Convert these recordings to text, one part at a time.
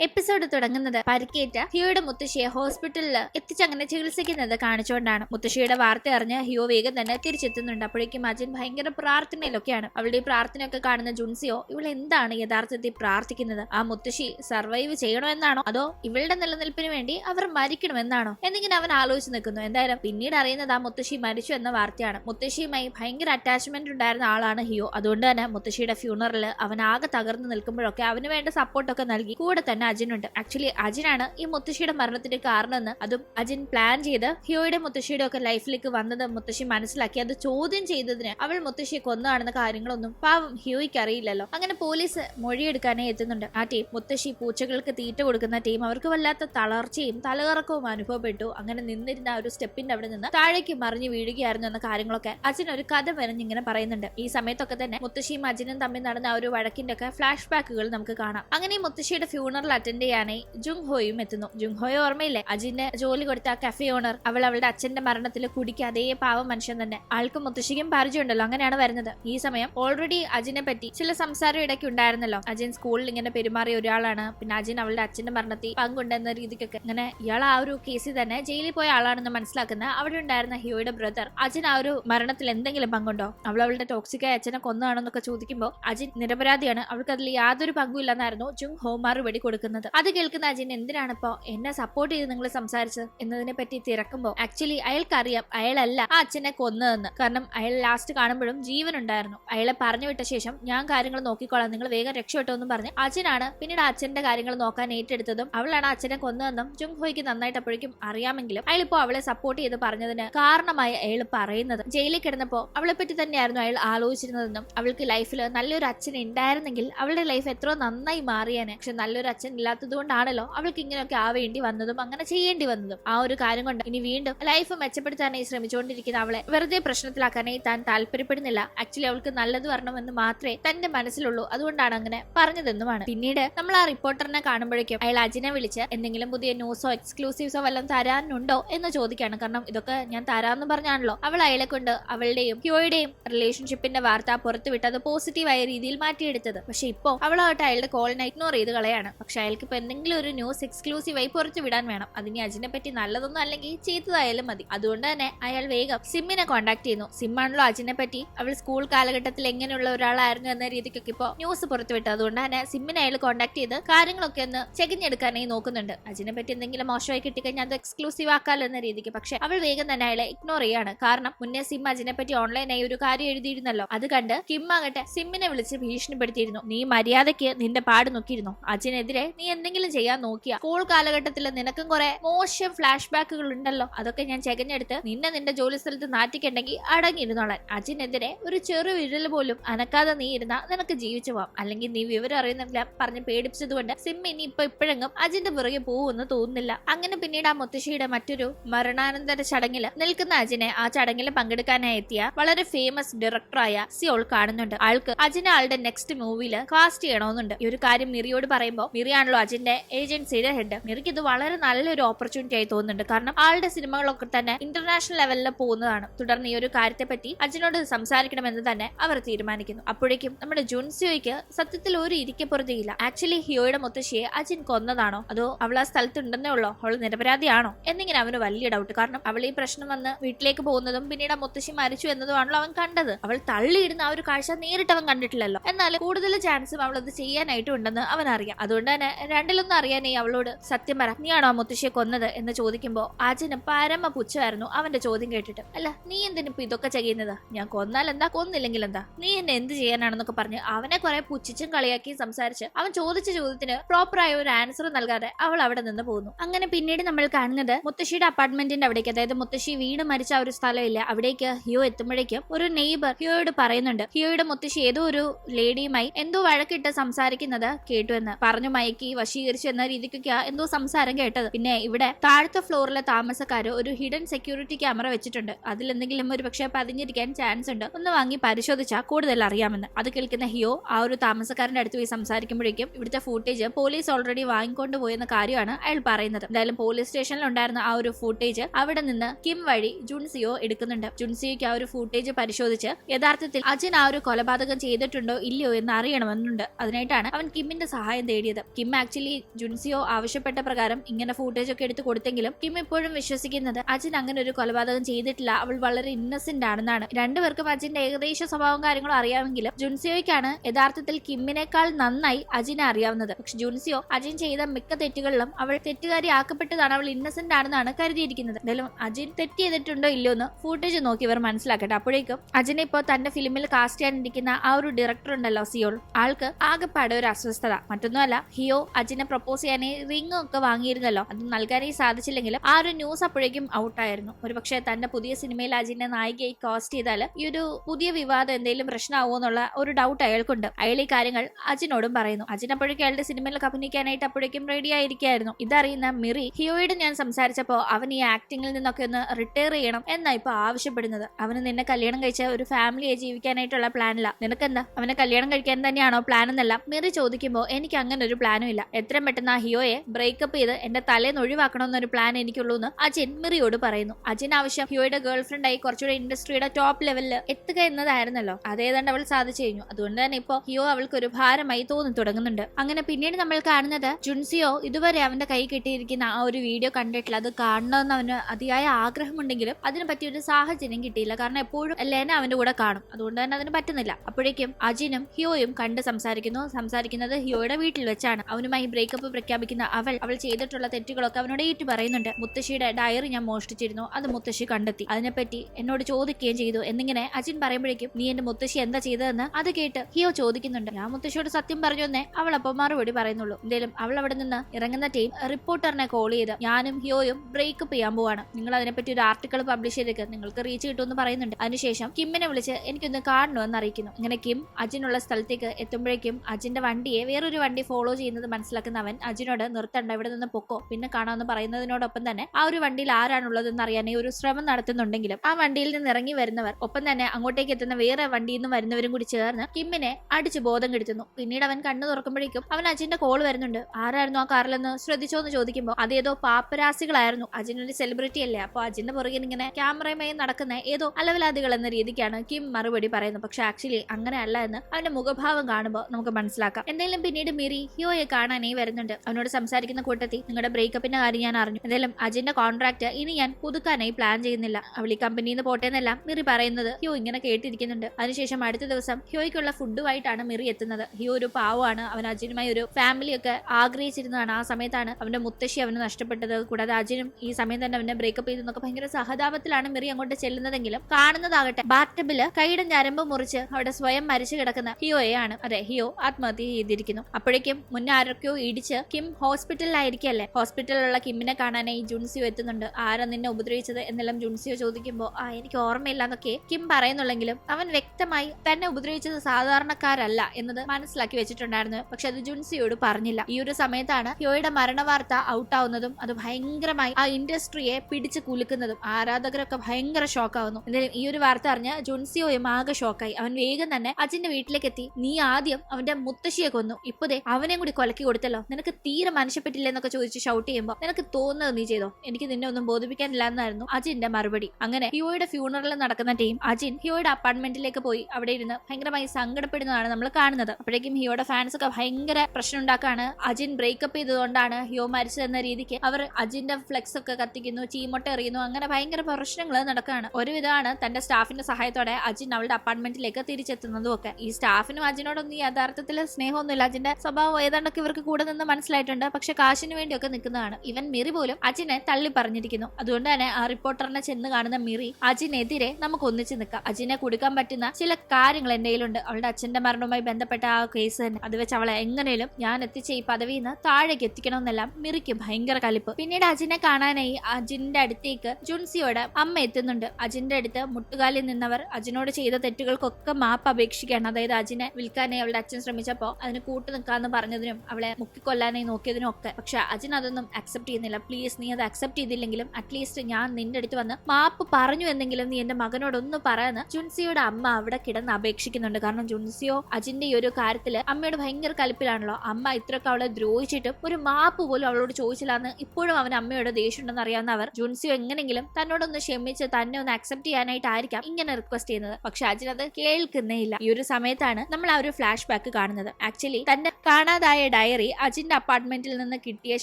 Episode തുടങ്ങുന്നത് പരിക്കേറ്റ ഹിയോയുടെ മുത്തശ്ശിയെ ഹോസ്പിറ്റലിൽ എത്തിച്ചങ്ങനെ ചികിത്സിക്കുന്നത് കാണിച്ചുകൊണ്ടാണ്. മുത്തശ്ശിയുടെ വാർത്ത അറിഞ്ഞ് ഹിയോ വേഗം തന്നെ തിരിച്ചെത്തുന്നുണ്ട്. അപ്പോഴേക്കും അജിൻ ഭയങ്കര പ്രാർത്ഥനയിലൊക്കെയാണ്. അവളുടെ പ്രാർത്ഥനയൊക്കെ കാണുന്ന ജുൻസിയോ ഇവൾ എന്താണ് യഥാർത്ഥത്തിൽ പ്രാർത്ഥിക്കുന്നത്? ആ മുത്തശ്ശി സർവൈവ് ചെയ്യണമെന്നാണോ അതോ ഇവളുടെ നിലനിൽപ്പിന് വേണ്ടി അവർ മരിക്കണമെന്നാണോ? എന്നിങ്ങനെ അവൻ ആലോചിച്ച് നിൽക്കുന്നു. എന്തായാലും പിന്നീട് അറിയുന്നത് ആ മുത്തശ്ശി മരിച്ചു എന്ന വാർത്തയാണ്. മുത്തശ്ശിയുമായി ഭയങ്കര അറ്റാച്ച്മെന്റ് ഉണ്ടായിരുന്ന ആളാണ് ഹിയോ. അതുകൊണ്ട് തന്നെ മുത്തശ്ശിയുടെ ഫ്യൂണറിൽ അവൻ ആകെ തകർന്നു നിൽക്കുമ്പോഴൊക്കെ അവന് വേണ്ട സപ്പോർട്ടൊക്കെ നൽകി കൂടെ തന്നെ അജിനുണ്ട്. ആക്ച്വലി അജിനാണ് ഈ മുത്തശ്ശിയുടെ മരണത്തിന്റെ കാരണം എന്ന് അതും അജിൻ പ്ലാൻ ചെയ്ത് ഹിയോയുടെ മുത്തശ്ശിയുടെ ഒക്കെ ലൈഫിലേക്ക് വന്നത് മുത്തശ്ശി മനസ്സിലാക്കി. അത് ചോദ്യം ചെയ്തതിന് അവൾ മുത്തശ്ശിയെ കൊന്നതാണെന്ന കാര്യങ്ങളൊന്നും പാവം ഹിയോയ്ക്ക് അറിയില്ലല്ലോ. അങ്ങനെ പോലീസ് മൊഴിയെടുക്കാനായി എത്തുന്നുണ്ട്. ആ ടീം മുത്തശ്ശി പൂച്ചകൾക്ക് തീറ്റ കൊടുക്കുന്ന ടീം അവർക്ക് വല്ലാത്ത തളർച്ചയും തലകറക്കവും അനുഭവപ്പെട്ടു. അങ്ങനെ നിന്നിരുന്ന ഒരു സ്റ്റെപ്പിന്റെ അവിടെ നിന്ന് താഴേക്ക് മറിഞ്ഞു വീഴുകയായിരുന്നു എന്ന കാര്യങ്ങളൊക്കെ അജിൻ ഒരു കഥ വരഞ്ഞിങ്ങനെ പറയുന്നുണ്ട്. ഈ സമയത്തൊക്കെ തന്നെ മുത്തശ്ശിയും അജിനും തമ്മിൽ നടന്ന ആ ഒരു വഴക്കിന്റെ ഒക്കെ ഫ്ലാഷ് ബാക്കുകൾ നമുക്ക് കാണാം. അങ്ങനെ മുത്തശ്ശിയുടെ ഫ്യൂണറൽ അറ്റൻഡ് ചെയ്യാനായി ജുങ് എത്തുന്നു. ജുങ് ഓർമ്മയില്ലേ? അജിന് ജോലി കൊടുത്ത ആ കഫേ ഓണർ അവൾ അവളുടെ അച്ഛന്റെ മരണത്തിൽ കുടിക്ക അതേ പാവം മനുഷ്യൻ തന്നെ. ആൾക്ക് മുത്തശ്ശിക്കും പരിചയമുണ്ടല്ലോ അങ്ങനെയാണ് വരുന്നത്. ഈ സമയം ഓൾറെഡി അജിനെ പറ്റി ചില സംസാരം ഇടയ്ക്ക് ഉണ്ടായിരുന്നല്ലോ. അജിൻ സ്കൂളിൽ ഇങ്ങനെ പെരുമാറിയ ഒരാളാണ്. പിന്നെ അജിൻ അവളുടെ അച്ഛന്റെ മരണത്തിൽ പങ്കുണ്ടെന്ന രീതിക്കൊക്കെ ഇങ്ങനെ ഇയാൾ ആ ഒരു കേസിൽ തന്നെ ജയിലിൽ പോയ ആളാണെന്ന് മനസ്സിലാക്കുന്ന അവിടെ ഉണ്ടായിരുന്ന ഹിയോയുടെ ബ്രദർ അജിൻ ആ ഒരു മരണത്തിൽ എന്തെങ്കിലും പങ്കുണ്ടോ? അവൾ അവളുടെ ടോക്സിക്കായ അച്ഛനെ കൊന്നതാണെന്നൊക്കെ ചോദിക്കുമ്പോൾ അജിൻ നിരപരാധിയാണ്. അവൾക്ക് അതിൽ യാതൊരു പങ്കുമില്ലെന്നായിരുന്നു ജുങ് ഹോ മറുപടി കൊടുക്കുന്നത്. അത് കേൾക്കുന്ന അജിൻ എന്തിനാണ് ഇപ്പോ എന്നെ സപ്പോർട്ട് ചെയ്ത് നിങ്ങൾ സംസാരിച്ചത്? എന്നതിനെ പറ്റി തിരക്കുമ്പോൾ ആക്ച്വലി അയാൾക്കറിയാം അയാളല്ല ആ അച്ഛനെ കൊന്നതെന്ന്. കാരണം അയാൾ ലാസ്റ്റ് കാണുമ്പോഴും ജീവൻ ഉണ്ടായിരുന്നു. അയാളെ പറഞ്ഞു വിട്ട ശേഷം ഞാൻ കാര്യങ്ങൾ നോക്കിക്കോളാം. നിങ്ങൾ വേഗം രക്ഷപ്പെട്ടോ എന്നും പറഞ്ഞ് അച്ഛനാണ് പിന്നീട് അച്ഛന്റെ കാര്യങ്ങൾ നോക്കാൻ ഏറ്റെടുത്തതും അവളാണ് അച്ഛനെ കൊന്നതെന്നും ജുംഹോയ്ക്ക് നന്നായിട്ട് അപ്പോഴേക്കും അറിയാമെങ്കിലും അയാൾ ഇപ്പോ അവളെ സപ്പോർട്ട് ചെയ്ത് പറഞ്ഞതിന് കാരണമായി അയാൾ പറയുന്നത്. ജയിലിൽ കിടന്നപ്പോ അവളെ പറ്റി തന്നെയായിരുന്നു അയാൾ ആലോചിച്ചിരുന്നതെന്നും അവൾക്ക് ലൈഫിൽ നല്ലൊരു അച്ഛൻ ഉണ്ടായിരുന്നെങ്കിൽ അവളുടെ ലൈഫ് എത്ര നന്നായി മാറിയാണ് പക്ഷെ നല്ലൊരു അച്ഛൻ ഇല്ലാത്തത് കൊണ്ടാണല്ലോ അവൾക്ക് ഇങ്ങനെയൊക്കെ ആവേണ്ടി വന്നതും അങ്ങനെ ചെയ്യേണ്ടി വന്നതും. ആ ഒരു കാര്യം കൊണ്ട് ഇനി വീണ്ടും ലൈഫ് മെച്ചപ്പെടുത്താനായി ശ്രമിച്ചുകൊണ്ടിരിക്കുന്ന അവളെ വെറുതെ പ്രശ്നത്തിലാക്കാനായി താൻ താല്പര്യപ്പെടുന്നില്ല. ആക്ച്വലി അവൾക്ക് നല്ലത് വരണമെന്ന് മാത്രമേ തന്റെ മനസ്സിലുള്ളൂ. അതുകൊണ്ടാണ് അങ്ങനെ പറഞ്ഞതെന്നുമാണ്. പിന്നീട് നമ്മൾ ആ റിപ്പോർട്ടറിനെ കാണുമ്പോഴേക്കും അയാൾ അജിനെ വിളിച്ച് എന്തെങ്കിലും പുതിയ ന്യൂസോ എക്സ്ക്ലൂസീവ്സോ വല്ലതും തരാനുണ്ടോ എന്ന് ചോദിക്കാണ് കാരണം ഇതൊക്കെ ഞാൻ തരാമെന്ന് പറഞ്ഞാണല്ലോ. അവൾ അയാളെ കൊണ്ട് അവളുടെയും ക്യോയുടെയും റിലേഷൻഷിപ്പിന്റെ വാർത്ത പുറത്തുവിട്ട് അത് പോസിറ്റീവായ രീതിയിൽ മാറ്റിയെടുത്തത്. പക്ഷെ ഇപ്പോ അവളായിട്ട് അയാളുടെ കോളിനെ ഇഗ്നോർ ചെയ്ത് കളയാണ്. പക്ഷെ അയാൾക്ക് ഇപ്പൊ എന്തെങ്കിലും ഒരു ന്യൂസ് എക്സ്ക്ലൂസീവായി പുറത്തു വിടാൻ വേണം. അതിന് അജിനെ പറ്റി നല്ലതൊന്നും അല്ലെങ്കിൽ ചീത്തതായാലും മതി. അതുകൊണ്ട് തന്നെ അയാൾ വേഗം സിമ്മിനെ കോൺടാക്ട് ചെയ്യുന്നു. സിമ്മാണല്ലോ അജിനെ പറ്റി. അവൾ സ്കൂൾ കാലഘട്ടത്തിൽ എങ്ങനെയുള്ള ഒരാളായിരുന്നു എന്ന രീതിക്കൊക്കെ ഇപ്പോൾ ന്യൂസ് പുറത്തുവിട്ടു അതുകൊണ്ട് തന്നെ സിമ്മിനെ അയാൾ കോൺടാക്ട് ചെയ്ത് കാര്യങ്ങളൊക്കെ ഒന്ന് ചെകിഞ്ഞെടുക്കാനായി നോക്കുന്നുണ്ട്. അജിനെ പറ്റി എന്തെങ്കിലും മോശമായി കിട്ടിക്കഴിഞ്ഞാൽ അത് എക്സ്ക്ലൂസീവ് ആക്കാലോ എന്ന രീതിക്ക്. പക്ഷെ അവൾ വേഗം തന്നെ അയാളെ ഇഗ്നോർ ചെയ്യാണ്. കാരണം മുന്നേ സിം അജിനെ പറ്റി ഓൺലൈനായി ഒരു കാര്യം എഴുതിയിരുന്നല്ലോ. അത് കണ്ട് കിം ആകട്ടെ സിമ്മിനെ വിളിച്ച് ഭീഷണിപ്പെടുത്തിയിരുന്നു. നീ മര്യാദയ്ക്ക് നിന്റെ പാട് നോക്കിയിരുന്നു? അജിനെതിരെ നീ എന്തെങ്കിലും ചെയ്യാൻ നോക്കിയ. സ്കൂൾ കാലഘട്ടത്തിൽ നിനക്കും കുറെ മോശം ഫ്ലാഷ് ബാക്കുകൾ ഉണ്ടല്ലോ. അതൊക്കെ ഞാൻ ചെകഞ്ഞെടുത്ത് നിന്നെ നിന്റെ ജോലി സ്ഥലത്ത് നാറ്റിക്കുണ്ടെങ്കിൽ അടങ്ങിയിരുന്നോളാൻ. അജിനെതിരെ ഒരു ചെറു വിരൽ പോലും അനക്കാതെ നീ ഇരുന്നാ നിനക്ക് ജീവിച്ചു പോവാം. അല്ലെങ്കിൽ നീ വിവരം അറിയുന്നില്ല പറഞ്ഞ് പേടിപ്പിച്ചതുകൊണ്ട് സിം ഇനി ഇപ്പൊ ഇപ്പോഴെങ്കിലും അജിന്റെ പുറകെ പോകുമെന്ന് തോന്നുന്നില്ല. അങ്ങനെ പിന്നീട് ആ മുത്തശ്ശിയുടെ മറ്റൊരു മരണാനന്തര ചടങ്ങിൽ നിൽക്കുന്ന അജിനെ ആ ചടങ്ങിൽ പങ്കെടുക്കാനായി എത്തിയ വളരെ ഫേമസ് ഡയറക്ടറായ സിയോൾ കാണുന്നുണ്ട്. ആൾക്ക് അജിനെ ആളുടെ നെക്സ്റ്റ് മൂവിയിൽ കാസ്റ്റ് ചെയ്യണമെന്നുണ്ട്. ഈ ഒരു കാര്യം മിറിയോട് പറയുമ്പോൾ മിറിയാണല്ലോ അജിന്റെ ഏജൻസിയുടെ ഹെഡ് മിറിക്ക് ഇത് വളരെ നല്ലൊരു ഓപ്പർച്യൂണിറ്റി ആയി തോന്നുന്നുണ്ട്. കാരണം ആളുടെ സിനിമകളൊക്കെ തന്നെ ഇന്റർനാഷണൽ ലെവലിൽ പോകുന്നതാണ്. തുടർന്ന് ഈ ഒരു കാര്യത്തെ പറ്റി അജിനോട് സംസാരിക്കണമെന്ന് തന്നെ അവർ തീരുമാനിക്കുന്നു. അപ്പോഴേക്കും നമ്മുടെ ജുൻസിയോയ്ക്ക് സത്യത്തിൽ ഒരു ഇരിക്കപ്പുറതിയില്ല. ആക്ച്വലി ഹിയോയുടെ മുത്തശ്ശിയെ അജിൻ കൊന്നതാണോ? അതോ അവൾ ആ സ്ഥലത്തുണ്ടെന്നേ ഉള്ളോ? അവൾ നിരപരാധിയാണോ? എന്നിങ്ങനെ അവന് വലിയ ഡൗട്ട് കാരണം അവൾ ഈ പ്രശ്നം വന്ന് വീട്ടിലേക്ക് പോകുന്നതും പിന്നീട് ആ മുത്തശ്ശി മരിച്ചു എന്നതുമാണല്ലോ അവൻ കണ്ടത്. അവൾ തള്ളിയിടുന്ന ആ ഒരു കാഴ്ച നേരിട്ട് അവൻ കണ്ടിട്ടില്ലല്ലോ. എന്നാൽ കൂടുതൽ ചാൻസും അവൾ അത് ചെയ്യാനായിട്ടും ഉണ്ടെന്ന് അവൻ അറിയാം അതുകൊണ്ട് തന്നെ രണ്ടിലൊന്നും അറിയാനേ അവളോട് സത്യം പറ നീയാണോ മുത്തശ്ശിയെ കൊന്നത്? എന്ന് ചോദിക്കുമ്പോൾ അജന് പരമ പുച്ഛമായിരുന്നു അവന്റെ ചോദ്യം കേട്ടിട്ട്. അല്ല നീ എന്തിനിപ്പോ ഇതൊക്കെ ചെയ്യുന്നത്? ഞാൻ കൊന്നാൽ എന്താ? കൊന്നില്ലെങ്കിൽ എന്താ? നീ എന്നെ എന്ത് ചെയ്യാനാണെന്നൊക്കെ പറഞ്ഞ് അവനെ കുറെ പുച്ഛിച്ചും കളിയാക്കിയും സംസാരിച്ച് അവൻ ചോദിച്ച ചോദ്യത്തിന് പ്രോപ്പറായ ഒരു ആൻസർ നൽകാതെ അവൾ അവിടെ നിന്ന് പോകുന്നു അങ്ങനെ പിന്നീട് നമ്മൾ കാണുന്നത് മുത്തശ്ശിയുടെ അപ്പാർട്ട്മെന്റിന്റെ അവിടേക്ക്. അതായത് മുത്തശ്ശി വീട് മരിച്ച ഒരു സ്ഥലമില്ല. അവിടേക്ക് ഹിയോ എത്തുമ്പോഴേക്കും ഒരു നെയ്ബർ ഹിയോയോട് പറയുന്നുണ്ട്. ഹിയോയുടെ മുത്തശ്ശി ഏതോ ഒരു ലേഡിയുമായി എന്തോ വഴക്കിട്ട് സംസാരിക്കുന്നത് കേട്ടു എന്ന്. പറഞ്ഞു മയക്കി വശീകരിച്ചു എന്ന രീതിക്കൊക്കെയാ എന്തോ സംസാരം കേട്ടത്. പിന്നെ ഇവിടെ താഴത്തെ ഫ്ലോറിലെ താമസക്കാര് ഒരു ഹിഡൻ സെക്യൂരിറ്റി ക്യാമറ വെച്ചിട്ടുണ്ട്. അതിൽ എന്തെങ്കിലും ഒരു പക്ഷേ പതിഞ്ഞിരിക്കാൻ ചാൻസ് ഉണ്ട്. ഒന്ന് വാങ്ങി പരിശോധിച്ചാൽ കൂടുതൽ അറിയാമെന്ന്. അത് കേൾക്കുന്ന ഹിയോ ആ ഒരു താമസക്കാരന്റെ അടുത്ത് പോയി സംസാരിക്കുമ്പോഴേക്കും ഇവിടുത്തെ ഫൂട്ടേജ് പോലീസ് ഓൾറെഡി വാങ്ങിക്കൊണ്ട് പോയെന്ന കാര്യമാണ് അയാൾ പറയുന്നത്. എന്തായാലും പോലീസ് സ്റ്റേഷനിൽ ഉണ്ടായിരുന്ന ആ ഒരു ഫൂട്ടേജ് അവിടെ നിന്ന് കിം വഴി ജുൻസിയോ എടുക്കുന്നുണ്ട്. ജുൺസിയോക്ക് ആ ഒരു ഫൂട്ടേജ് പരിശോധിച്ച് യഥാർത്ഥത്തിൽ അജിൻ ആ ഒരു കൊലപാതകം ചെയ്തിട്ടുണ്ടോ ഇല്ലയോ എന്ന് അറിയണമെന്നുണ്ട്. അതിനായിട്ടാണ് അവൻ കിമ്മിന്റെ സഹായം തേടിയത്. കിം കിം ആക്ച്വലി ജുൻസിയോ ആവശ്യപ്പെട്ട പ്രകാരം ഇങ്ങനെ ഫൂട്ടേജ് ഒക്കെ എടുത്ത് കൊടുത്തെങ്കിലും കിം ഇപ്പോഴും വിശ്വസിക്കുന്നത് അജിൻ അങ്ങനെ ഒരു കൊലപാതകം ചെയ്തിട്ടില്ല. അവൾ വളരെ ഇന്നസെന്റ് ആണെന്നാണ്. രണ്ടുപേർക്കും അജിന്റെ ഏകദേശ സ്വഭാവം കാര്യങ്ങളും അറിയാമെങ്കിലും ജുൻസിയോയ്ക്കാണ് യഥാർത്ഥത്തിൽ കിമ്മിനേക്കാൾ നന്നായി അജിനെ അറിയാവുന്നത്. പക്ഷെ ജുൻസിയോ അജിൻ ചെയ്ത മിക്ക തെറ്റുകളിലും അവൾ തെറ്റുകാരി ആക്കപ്പെട്ടതാണ്. അവൾ ഇന്നസെന്റ് ആണെന്നാണ് കരുതിയിരിക്കുന്നത്. എന്തായാലും അജിൻ തെറ്റ് ചെയ്തിട്ടുണ്ടോ ഇല്ലയോ എന്ന് ഫൂട്ടേജ് നോക്കി ഇവർ മനസ്സിലാക്കട്ടെ. അപ്പോഴേക്കും അജിനെ ഇപ്പോൾ തന്റെ ഫിലിമിൽ കാസ്റ്റ് ചെയ്യാനിരിക്കുന്ന ആ ഒരു ഡയറക്ടർ ഉണ്ടല്ലോ സിയോൾ. ആൾക്ക് ആകെപ്പാടെ ഒരു അസ്വസ്ഥത. മറ്റൊന്നുമല്ല ഹിയോ അജിനെ പ്രപ്പോസ് ചെയ്യാനായി റിംഗ് ഒക്കെ വാങ്ങിയിരുന്നല്ലോ. അത് നൽകാനേ സാധിച്ചില്ലെങ്കിലും ആ ഒരു ന്യൂസ് അപ്പോഴേക്കും ഔട്ടായിരുന്നു ഒരുപക്ഷെ തന്റെ പുതിയ സിനിമയിൽ അജിനെ നായികയായി കാസ്റ്റ് ചെയ്താൽ ഈ ഒരു പുതിയ വിവാദം എന്തെങ്കിലും പ്രശ്നമാവോ എന്നുള്ള ഒരു ഡൗട്ട് അയാൾക്കുണ്ട്. അയാൾ ഈ കാര്യങ്ങൾ അജിനോടും പറയുന്നു. അജിൻ അപ്പോഴേക്കും അയാളുടെ സിനിമയിൽ അഭിനയിക്കാനായിട്ട് അപ്പോഴേക്കും റെഡി ആയിരിക്കായിരുന്നു ഇതറിയുന്ന മിറി ഹിയോയോട് ഞാൻ സംസാരിച്ചപ്പോൾ അവൻ ഈ ആക്ടിങ്ങിൽ നിന്നൊക്കെ ഒന്ന് റിട്ടയർ ചെയ്യണം എന്നാ ഇപ്പൊ ആവശ്യപ്പെടുന്നത്. അവന് നിന്നെ കല്യാണം കഴിച്ച ഒരു ഫാമിലിയെ ജീവിക്കാനായിട്ടുള്ള പ്ലാനില്ല നിനക്കെന്താ? അവനെ കല്യാണം കഴിക്കാൻ തന്നെയാണോ പ്ലാൻ എന്നല്ല? മിറി ചോദിക്കുമ്പോൾ എനിക്ക് അങ്ങനെ ഒരു പ്ലാനും ഇല്ല എത്രയും പെട്ടെന്ന് ആ ഹിയോയെ ബ്രേക്കപ്പ് ചെയ്ത് എന്റെ തലേന്ന് ഒഴിവാക്കണമെന്നൊരു പ്ലാൻ എനിക്കുള്ളൂ എന്ന് അജിൻ മിറിയോട് പറയുന്നു. അജിൻ ആവശ്യം ഹിയോയുടെ ഗേൾ ഫ്രണ്ടായി കുറച്ചുകൂടെ ഇൻഡസ്ട്രിയുടെ ടോപ്പ് ലെവലിൽ എത്തുക എന്നതായിരുന്നല്ലോ. അതേതാണ്ട് അവൾ സാധിച്ചു കഴിഞ്ഞു. അതുകൊണ്ട് തന്നെ ഇപ്പോ ഹിയോ അവൾക്ക് ഒരു ഭാരമായി തോന്നി തുടങ്ങുന്നുണ്ട്. അങ്ങനെ പിന്നീട് നമ്മൾ കാണുന്നത് ജുൻസിയോ ഇതുവരെ അവന്റെ കൈ കിട്ടിയിരിക്കുന്ന ആ ഒരു വീഡിയോ കണ്ടിട്ടില്ല. അത് കാണണമെന്ന് അവന് അതിയായ ആഗ്രഹമുണ്ടെങ്കിലും അതിന് പറ്റിയ ഒരു സാഹചര്യം കിട്ടിയില്ല. കാരണം എപ്പോഴും ലെന അവന്റെ കൂടെ കാണും. അതുകൊണ്ട് തന്നെ അതിന് പറ്റുന്നില്ല. അപ്പോഴേക്കും അജിനും ഹിയോയും കണ്ട് സംസാരിക്കുന്നു. സംസാരിക്കുന്നത് ഹിയോയുടെ വീട്ടിൽ വെച്ചാണ്. അവനുമായി ബ്രേക്കപ്പ് പ്രഖ്യാപിക്കുന്ന അവൾ അവൾ ചെയ്തിട്ടുള്ള തെറ്റുകളൊക്കെ അവനോട് ഏറ്റു പറയുന്നുണ്ട്. മുത്തശ്ശിയുടെ ഡയറി ഞാൻ മോഷ്ടിച്ചിരുന്നു. അത് മുത്തശ്ശി കണ്ടെത്തി. അതിനെപ്പറ്റി എന്നോട് ചോദിക്കുകയും ചെയ്തു. എന്നിങ്ങനെ അജിൻ പറയുമ്പോഴേക്കും നീ എന്റെ മുത്തശ്ശി എന്താ ചെയ്തതെന്ന്? അത് കേട്ട് ഹിയോ ചോദിക്കുന്നുണ്ട്. ഞാൻ മുത്തശ്ശിയോട് സത്യം പറഞ്ഞു എന്നേ അവൾ അപ്പം മറുപടി പറയുന്നുള്ളൂ. എന്തേലും അവൾ അവിടെ നിന്ന് ഇറങ്ങുന്ന ടീം റിപ്പോർട്ടറിനെ കോൾ ചെയ്ത് ഞാനും ഹിയോയും ബ്രേക്കപ്പ് ചെയ്യാൻ പോവാണ്. നിങ്ങൾ അതിനെപ്പറ്റി ഒരു ആർട്ടിക്കിൾ പബ്ലിഷ് ചെയ്തേക്ക് നിങ്ങൾക്ക് റീച്ച് കിട്ടുമെന്ന് പറയുന്നുണ്ട്. അതിനുശേഷം കിമ്മിനെ വിളിച്ച് എനിക്കൊന്ന് കാണണമെന്ന് അറിയിക്കുന്നു ഇങ്ങനെ കിം അജിനുള്ള സ്ഥലത്തേക്ക് എത്തുമ്പോഴേക്കും അജിന്റെ വണ്ടിയെ വേറൊരു വണ്ടി ഫോളോ ചെയ്യുന്നത് മനസ്സിലാക്കുന്ന അവൻ അജിനോട് നിർത്തണ്ട ഇവിടെ നിന്ന് പൊക്കോ. പിന്നെ കാണാമെന്ന് പറയുന്നതിനോടൊപ്പം തന്നെ ആ ഒരു വണ്ടിയിൽ ആരാണുള്ളതെന്ന് അറിയാനായി ഒരു ശ്രമം നടത്തുന്നുണ്ടെങ്കിലും ആ വണ്ടിയിൽ നിന്ന് ഇറങ്ങി വരുന്നവർ ഒപ്പം തന്നെ അങ്ങോട്ടേക്ക് എത്തുന്ന വേറെ വണ്ടിയിൽ നിന്ന് വരുന്നവരും കൂടി ചേർന്ന് കിമ്മിനെ അടിച്ച് ബോധം കെടുത്തുന്നു. പിന്നീട് അവൻ കണ്ണു തുറക്കുമ്പോഴേക്കും അവൻ അജിന്റെ കോൾ വരുന്നുണ്ട്. ആരായിരുന്നു ആ കാറിലെന്ന് ശ്രദ്ധിച്ചോ എന്ന് ചോദിക്കുമ്പോൾ അതേതോ പാപ്പരാസികളായിരുന്നു. അജിൻ ഒരു സെലിബ്രിറ്റി അല്ലേ? അപ്പോൾ അജിന്റെ പുറകിൽ ഇങ്ങനെ ക്യാമറയുമായി നടക്കുന്ന ഏതോ അലവലാദികൾ എന്ന രീതിക്കാണ് കിം മറുപടി പറയുന്നത്. പക്ഷെ ആക്ച്വലി അങ്ങനെ അല്ല എന്ന് അവന്റെ മുഖഭാവം കാണുമ്പോൾ നമുക്ക് മനസ്സിലാക്കാം. എന്തെങ്കിലും പിന്നീട് മിറി ഹിയോയെ കാണാനായി വരുന്നുണ്ട്. അവനോട് സംസാരിക്കുന്ന കൂട്ടത്തിൽ നിങ്ങളുടെ ബ്രേക്കപ്പിന്റെ കാര്യം ഞാൻ അറിഞ്ഞു. എന്തായാലും അജിന്റെ കോൺട്രാക്ട് ഇനി ഞാൻ പുതുക്കാനായി പ്ലാൻ ചെയ്യുന്നില്ല. അവൾ ഈ കമ്പനിയിൽ നിന്ന് പോട്ടെ എന്നെല്ലാം മിറി പറയുന്നത് ഹ്യൂ ഇങ്ങനെ കേട്ടിരിക്കുന്നുണ്ട്. അതിനുശേഷം അടുത്ത ദിവസം ഹിയോയ്ക്കുള്ള ഫുഡുമായിട്ടാണ് മിറി എത്തുന്നത്. ഹ്യൂ ഒരു പാവമാണ്. അവൻ അജിനുമായി ഒരു ഫാമിലി ഒക്കെ ആഗ്രഹിച്ചിരുന്നതാണ്. ആ സമയത്താണ് അവന്റെ മുത്തശ്ശി അവന് നഷ്ടപ്പെട്ടത്. കൂടാതെ അജിനും ഈ സമയം തന്നെ അവനെ ബ്രേക്കപ്പ് ചെയ്തെന്നൊക്കെ ഭയങ്കര സഹതാപത്തിലാണ് മിറി അങ്ങോട്ട് ചെല്ലുന്നതെങ്കിലും കാണുന്നതാകട്ടെ. ബാറ്റബിൽ കൈയുടെ ഞരമ്പ് മുറിച്ച് അവിടെ സ്വയം മരിച്ചു കിടക്കുന്ന ഹിയോയെയാണ്. അതെ ഹിയോ ആത്മഹത്യ ചെയ്തിരിക്കുന്നു. അപ്പോഴേക്കും മുന്നേ ആരൊക്കെയോ ഇടിച്ച് കിം ഹോസ്പിറ്റലിലായിരിക്കല്ലേ? ഹോസ്പിറ്റലിലുള്ള കിമ്മിനെ കാണാനായി ജുൻസിയോ എത്തുന്നുണ്ട്. ആരാ നിന്നെ ഉപദ്രവിച്ചത് എന്നെല്ലാം ജുൻസിയോ ചോദിക്കുമ്പോൾ ആ എനിക്ക് ഓർമ്മയില്ല എന്നൊക്കെ കിം പറയുന്നുള്ളെങ്കിലും അവൻ വ്യക്തമായി തന്നെ ഉപദ്രവിച്ചത് സാധാരണക്കാരല്ല എന്നത് മനസ്സിലാക്കി വെച്ചിട്ടുണ്ടായിരുന്നു. പക്ഷെ അത് ജുൻസിയോട് പറഞ്ഞില്ല. ഈ ഒരു സമയത്താണ് ഹിയോയുടെ മരണവാർത്ത ഔട്ടാവുന്നതും അത് ഭയങ്കരമായി ആ ഇൻഡസ്ട്രിയെ പിടിച്ചു കുലുക്കുന്നതും ആരാധകരൊക്കെ ഭയങ്കര ഷോക്ക് ആവുന്നു എന്തായാലും ഈ ഒരു വാർത്ത അറിഞ്ഞ ജുൻസിയോയും ആകെ ഷോക്കായി. അവൻ വേഗം തന്നെ അജിന്റെ വീട്ടിലേക്ക് എത്തി നീ ആദ്യം അവന്റെ മുത്തശ്ശിയെ കൊന്നു. ഇപ്പതേ അവനെയും കൂടി കൊലക്കി കൊടുത്തല്ലോ. നിനക്ക് തീരെ മനുഷ്യപ്പെട്ടില്ല എന്നൊക്കെ ചോദിച്ച് ഷൗട്ട് ചെയ്യുമ്പോൾ നിനക്ക് തോന്നുന്നത് നീ ചെയ്തോ? എനിക്ക് നിന്നെ ഒന്നും ബോധിപ്പിക്കാനില്ല എന്നായിരുന്നു അജിന്റെ മറുപടി. അങ്ങനെ ഹിയോയുടെ ഫ്യൂണറൽ നടക്കുന്ന ടീം അജിൻ ഹിയോയുടെ അപ്പാർട്ട്മെന്റിലേക്ക് പോയി. അവിടെ ഇരുന്ന് ഭയങ്കരമായി സങ്കടപ്പെടുന്നതാണ് നമ്മൾ കാണുന്നത്. അപ്പോഴേക്കും ഹിയോയുടെ ഫാൻസ് ഒക്കെ ഭയങ്കര പ്രശ്നം ഉണ്ടാക്കാണ്. അജിൻ ബ്രേക്കപ്പ് ചെയ്തതുകൊണ്ടാണ് ഹിയോ മരിച്ചതെന്ന രീതിക്ക് അവർ അജിന്റെ ഫ്ലെക്സ് ഒക്കെ കത്തിക്കുന്നു ചീമൊട്ട എറിയുന്നു അങ്ങനെ ഭയങ്കര പ്രശ്നങ്ങൾ നടക്കുകയാണ് ഒരുവിധമാണ് തന്റെ സ്റ്റാഫിന്റെ സഹായത്തോടെ അജിൻ അവളുടെ അപ്പാർട്ട്മെന്റിലേക്ക് തിരിച്ചെത്തുന്നതും ഒക്കെ ഈ സ്റ്റാഫിനും അജിനോടൊന്നും യഥാർത്ഥത്തിൽ സ്നേഹമൊന്നുമില്ല. അജിന്റെ സ്വഭാവം ഏതാണ്ടൊക്കെ ഇവർക്ക് കൂടെ നിന്ന് മനസ്സിലായിട്ടുണ്ട്. പക്ഷെ കാശിന് വേണ്ടിയൊക്കെ നിൽക്കുന്നതാണ്. ഇവൻ മിറി പോലും അജിനെ തള്ളി പറഞ്ഞിരിക്കുന്നു. അതുകൊണ്ട് തന്നെ ആ റിപ്പോർട്ടറിനെ ചെന്ന് കാണുന്ന മിറി അജിനെതിരെ നമുക്ക് ഒന്നിച്ച് നിൽക്കാം. അജിനെ കൊടുക്കാൻ പറ്റുന്ന ചില കാര്യങ്ങൾ എന്റെ കയ്യിലുണ്ട്. അവളുടെ അച്ഛന്റെ മരണവുമായി ബന്ധപ്പെട്ട ആ കേസ് തന്നെ. അത് വെച്ച് അവളെ എങ്ങനെയും ഞാൻ എത്തിച്ച ഈ പദവിയിൽ നിന്ന് താഴേക്ക് എത്തിക്കണമെന്നെല്ലാം മിറിക്ക് ഭയങ്കര കലിപ്പ്. പിന്നീട് അജിനെ കാണാനായി അജിന്റെ അടുത്തേക്ക് ജുൻസിയോട് അമ്മ എത്തുന്നുണ്ട്. അജിന്റെ അടുത്ത് മുട്ടുകാലിൽ നിന്നവർ അജിനോട് ചെയ്ത തെറ്റുകൾക്കൊക്കെ മാപ്പ് അപേക്ഷിക്കുകയാണ്. അതായത് അജിനെ വിൽക്കാനായി അവളുടെ അച്ഛൻ ശ്രമിച്ചപ്പോ അതിന് കൂട്ടു നിൽക്കാന്ന് പറഞ്ഞതിനും അവളെ മുക്കിക്കൊല്ലാനായി നോക്കിയതിനും ഒക്കെ പക്ഷെ അജിൻ അതൊന്നും അക്സെപ്റ്റ് ചെയ്യുന്നില്ല. പ്ലീസ് നീ അത് അക്സെപ്റ്റ് ചെയ്തില്ലെങ്കിലും അറ്റ്ലീസ്റ്റ് ഞാൻ നിന്റെ അടുത്ത് വന്ന് മാപ്പ് പറഞ്ഞു എന്നെങ്കിലും നീ എന്റെ മകനോട് ഒന്ന് പറയാന്ന് ജുൻസിയുടെ അമ്മ അവിടെ കിടന്ന് അപേക്ഷിക്കുന്നുണ്ട്. കാരണം ജുൻസിയോ അജിന്റെ ഈ ഒരു കാര്യത്തിൽ അമ്മയോട് ഭയങ്കര കലിപ്പിലാണല്ലോ. അമ്മ ഇത്രയൊക്കെ അവളെ ദ്രോഹിച്ചിട്ടും ഒരു മാപ്പ് പോലും അവളോട് ചോദിച്ചില്ലാന്ന് ഇപ്പോഴും അവൻ അമ്മയോട് ദേഷ്യമുണ്ടെന്ന് അറിയാവുന്ന അവർ ജുൻസിയോ എങ്ങനെങ്കിലും തന്നോടൊന്ന് ക്ഷമിച്ച് തന്നെ ഒന്ന് അക്സെപ്റ്റ് ചെയ്യാനായിട്ടായിരിക്കാം ഇങ്ങനെ റിക്വസ്റ്റ് ചെയ്യുന്നത്. പക്ഷെ അജിൻ അത് കേൾക്കുന്നേ ഇല്ല. ഈ ഒരു സമയത്താണ് നമ്മൾ ആ ഒരു ഫ്ലാഷ് ബാക്ക് കാണുന്നത്. ആക്ച്വലി തന്നെ കാണാതായ ഡയറി അജിന്റെ അപ്പാർട്ട്മെന്റിൽ നിന്ന് കിട്ടിയ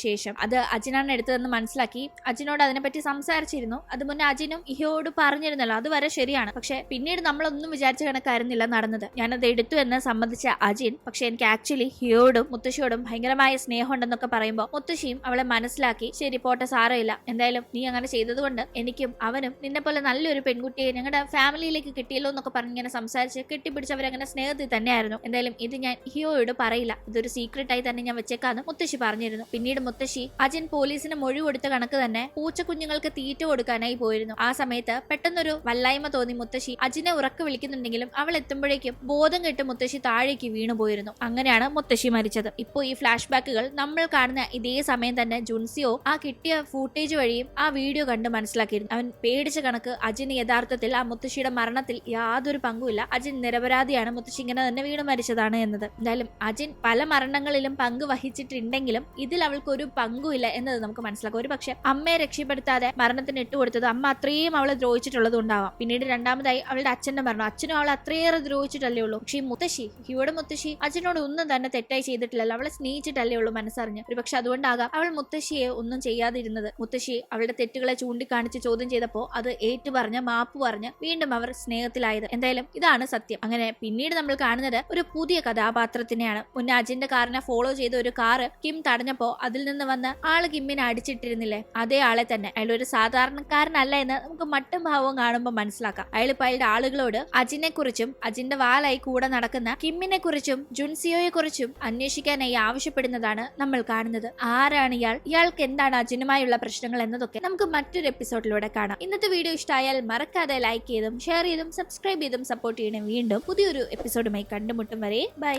ശേഷം. അത് അജിനാണ് എടുത്തതെന്ന് മനസ്സിലാക്കി. അജിനോട് അതിനെപ്പറ്റി സംസാരിച്ചിരുന്നു. അത് മുന്നേ അജിനും ഇഹയോട് പറഞ്ഞിരുന്നല്ലോ അതുവരെ ശരിയാണ്. പക്ഷെ പിന്നീട് നമ്മളൊന്നും വിചാരിച്ച കണക്കായിരുന്നില്ല നടന്നത്. ഞാനത് എടുത്തു എന്ന് സംബന്ധിച്ച അജിൻ പക്ഷെ എനിക്ക് ആക്ച്വലി ഹിയോടും മുത്തശ്ശിയോടും ഭയങ്കരമായ സ്നേഹമുണ്ടെന്നൊക്കെ പറയുമ്പോൾ മുത്തശ്ശിയും അവളെ മനസ്സിലാക്കി ശരി പോട്ടെ സാരമില്ല. എന്തായാലും നീ അങ്ങനെ ചെയ്തതുകൊണ്ട് എനിക്കും അവനും നിന്നെ പോലെ നല്ലൊരു പെൺകുട്ടിയെ ഞങ്ങളുടെ ഫാമിലിയിലേക്ക് കിട്ടിയല്ലോ എന്നൊക്കെ പറഞ്ഞ് ഇങ്ങനെ സംസാരിച്ച് കെട്ടിപ്പിടിച്ച് അവരങ്ങനെ സ്നേഹത്തിൽ തന്നെയായിരുന്നു. എന്തായാലും ഇത് ഞാൻ ഹിയോയോട് പറയില്ല. ഇതൊരു സീക്രട്ട് ആയി തന്നെ ഞാൻ വെച്ചേക്കാന്ന് മുത്തശ്ശി പറഞ്ഞിരുന്നു. പിന്നീട് മുത്തശ്ശി അജിൻ പോലീസിന് മൊഴി കൊടുത്ത കണക്ക് തന്നെ പൂച്ചക്കുഞ്ഞുങ്ങൾക്ക് തീറ്റ കൊടുക്കാനായി പോയിരുന്നു. ആ സമയത്ത് പെട്ടെന്നൊരു വല്ലായ്മ തോന്നി മുത്തശ്ശി. അജിനെ ഉറക്ക വിളിക്കുന്നുണ്ടെങ്കിലും അവൾ എത്തുമ്പോഴേക്കും ബോധം കെട്ട് മുത്തശ്ശി താഴേക്ക് വീണു പോയിരുന്നു. അങ്ങനെയാണ് മുത്തശ്ശി മരിച്ചത്. ഇപ്പോ ഈ ഫ്ലാഷ് ബാക്കുകൾ നമ്മൾ കാണുന്ന ഇതേ സമയം തന്നെ ജുൻസിയോ ആ കിട്ടിയ ഫൂട്ടേജ് വഴിയും ആ വീഡിയോ കണ്ട് മനസ്സിലാക്കിയിരുന്നു. അവൻ പേടിച്ച കണക്ക് അജിന് യഥാർത്ഥത്തിൽ ആ മുത്തശ്ശിയുടെ മരണത്തിൽ യാതൊരു പങ്കുമില്ല. അജിൻ നിരപരാധിയാണ്. മുത്തശ്ശി ഇങ്ങനെ തന്നെ വീണ് മരിച്ചതാണ് എന്നത്. എന്തായാലും അജിൻ പല മരണങ്ങളിലും പങ്ക് വഹിച്ചിട്ടുണ്ടെങ്കിലും ഇതിൽ അവൾക്ക് ഒരു പങ്കുമില്ല എന്നത് നമുക്ക് മനസ്സിലാക്കാം. ഒരു പക്ഷെ അമ്മയെ രക്ഷപ്പെടുത്താതെ മരണത്തിന് ഇട്ടുകൊടുത്തത് അമ്മ അത്രയും അവളെ ദ്രോഹിച്ചിട്ടുള്ളത് ഉണ്ടാവാം പിന്നീട് രണ്ടാമതായി അവളുടെ അച്ഛന്റെ മരണം. അച്ഛനും അവളെ അത്രയേറെ ദ്രോഹിച്ചിട്ടല്ലേ ഉള്ളൂ. പക്ഷേ ഈ മുത്തശ്ശി ഇവിടെ മുത്തശ്ശി അച്ഛനോട് ഒന്നും തന്നെ തെറ്റായി ചെയ്തിട്ടില്ലല്ലോ. അവളെ സ്നേഹിച്ചിട്ടല്ലേ ഉള്ളൂ മനസ്സറിഞ്ഞ്. ഒരു പക്ഷെ അതുകൊണ്ടാകാം അവൾ മുത്തശ്ശിയെ ഒന്നും ചെയ്യാതിരുന്നത്. മുത്തശ്ശി അവളുടെ തെറ്റുകളെ ചൂണ്ടിക്കാണിച്ച് ചോദ്യം ചെയ്തപ്പോൾ അത് ഏറ്റുപറഞ്ഞ് മാപ്പ് പറഞ്ഞ് വീണ്ടും അവർ സ്നേഹത്തിലായത്. എന്തായാലും ഇതാണ് സത്യം. അങ്ങനെ പിന്നീട് നമ്മൾ കാണുന്നത് ഒരു പുതിയ കഥാപാത്രത്തിനെയാണ്. മുന്നേ അജിന്റെ കാറിനെ ഫോളോ ചെയ്ത ഒരു കാറ് കിം തടഞ്ഞപ്പോ അതിൽ നിന്ന് വന്ന് ആൾ കിമ്മിനെ അടിച്ചിട്ടിരുന്നില്ലേ? അതേ ആളെ തന്നെ. അയാൾ ഒരു സാധാരണക്കാരനല്ല എന്ന് നമുക്ക് മട്ടും ഭാവവും കാണുമ്പോൾ മനസ്സിലാക്കാം. അയാൾ ഇപ്പൊ അയാളുടെ ആളുകളോട് അജിനെ കുറിച്ചും അജിന്റെ വാലായി കൂടെ നടക്കുന്ന കിമ്മിനെ കുറിച്ചും ജുൻസിയോയെ കുറിച്ചും അന്വേഷിക്കാനായി ആവശ്യപ്പെടുന്നതാണ് നമ്മൾ കാണുന്നത്. ആരാണ് ഇയാൾ? ഇയാൾക്ക് എന്താണ് അജിനുമായുള്ള പ്രശ്നങ്ങൾ എന്നതൊക്കെ നമുക്ക് മറ്റൊരു എപ്പിസോഡിലൂടെ കാണാം. ഇന്നത്തെ വീഡിയോ ഇഷ്ടമായാൽ മറക്കാതെ ലൈക്ക് ചെയ്തും ഷെയർ ചെയ്തും സബ്സ്ക്രൈബ് ചെയ്തും സപ്പോർട്ട് ചെയ്യണം. വീണ്ടും പുതിയൊരു എപ്പിസോഡുമായി കണ്ടുമുട്ടും വരെ. ബൈ